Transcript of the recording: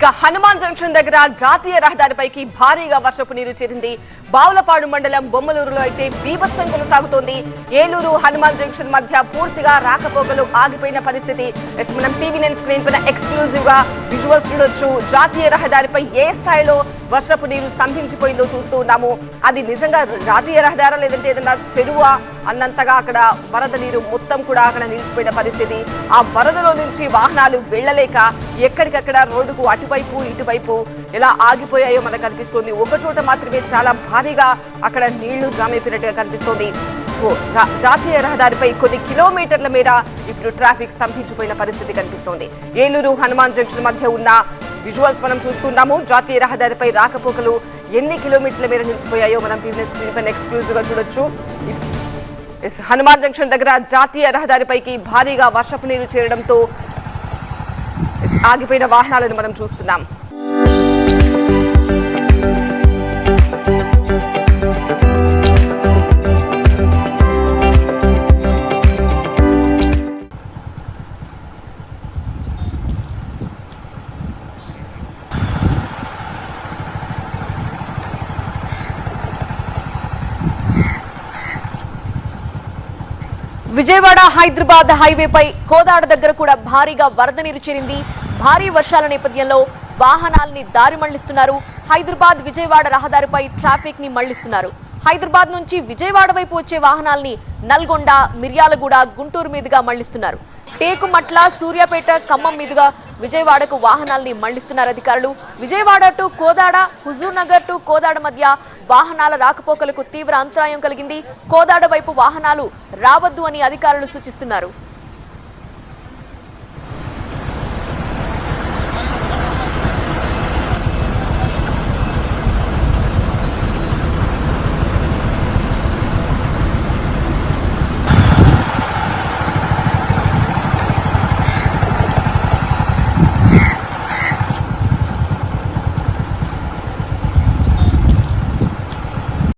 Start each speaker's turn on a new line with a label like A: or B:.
A: ఇక హనుమాన్ జంక్షన్ దగ్గర జాతీయ రహదారిపైకి భారీగా వర్షపు నీరు చేరింది. బావులపాడు మండలం బొమ్మలూరులో అయితే బీభత్సం కొనసాగుతోంది ఏలూరు హనుమాన్ జంక్షన్ మధ్య పూర్తిగా రాకపోకలు ఆగిపోయిన పరిస్థితి. ఎస్ మనం టీవీ నైన్ స్క్రీన్ పైన ఎక్స్క్లూజివ్గా విజువల్స్ చూడొచ్చు. జాతీయ రహదారిపై ఏ స్థాయిలో వర్షపు నీరు స్తంభించిపోయిందో చూస్తూ ఉన్నాము. అది నిజంగా జాతీయ రహదారా లేదంటే ఏదైనా చెరువా అన్నంతగా అక్కడ వరద నీరు మొత్తం కూడా అక్కడ నిలిచిపోయిన పరిస్థితి. ఆ వరదలో నుంచి వాహనాలు వెళ్ళలేక ఎక్కడికక్కడ రోడ్డుకు అటువైపు ఇటువైపు ఎలా ఆగిపోయాయో మనకు కనిపిస్తుంది ఒక చోట మాత్రమే చాలా భారీగా అక్కడ నీళ్ళు జామ్ అయిపోయినట్టుగా కనిపిస్తోంది. జాతీయ రహదారిపై కొన్ని కిలోమీటర్ల మేర ఇప్పుడు ట్రాఫిక్ స్తంభించిపోయిన పరిస్థితి కనిపిస్తోంది. ఏలూరు హనుమాన్ జంక్షన్ మధ్య ఉన్న విజువల్స్ మనం చూస్తున్నాము. జాతీయ రహదారిపై రాకపోకలు ఎన్ని కిలోమీటర్ల మేర నిలిచిపోయాయో మనం టీవీ స్క్రీన్ పైన ఎక్స్క్లూజివ్గా చూడొచ్చు. హనుమాన్ జంక్షన్ దగ్గర జాతీయ రహదారిపైకి భారీగా వర్షపు నీరు చేరడంతో ఆగిపోయిన వాహనాలను మనం చూస్తున్నాం.
B: విజయవాడ హైదరాబాద్ హైవేపై కోదాడ దగ్గర కూడా భారీగా వరద నీరు చేరింది. భారీ వర్షాల నేపథ్యంలో వాహనాల్ని దారి మళ్ళిస్తున్నారు. హైదరాబాద్ విజయవాడ రహదారిపై ట్రాఫిక్ని మళ్ళిస్తున్నారు. హైదరాబాద్ నుంచి విజయవాడ వైపు వచ్చే వాహనాల్ని నల్గొండ మిర్యాలగూడ గుంటూరు మీదుగా మళ్ళిస్తున్నారు. టేకుమట్ల సూర్యాపేట ఖమ్మం మీదుగా విజయవాడకు వాహనాల్ని మళ్ళిస్తున్నారు అధికారులు. విజయవాడ టు కోదాడ హుజూర్ నగర్ టు కోదాడ మధ్య వాహనాల రాకపోకలకు తీవ్ర అంతరాయం కలిగింది. కోదాడ వైపు వాహనాలు రావద్దు అని అధికారులు సూచిస్తున్నారు.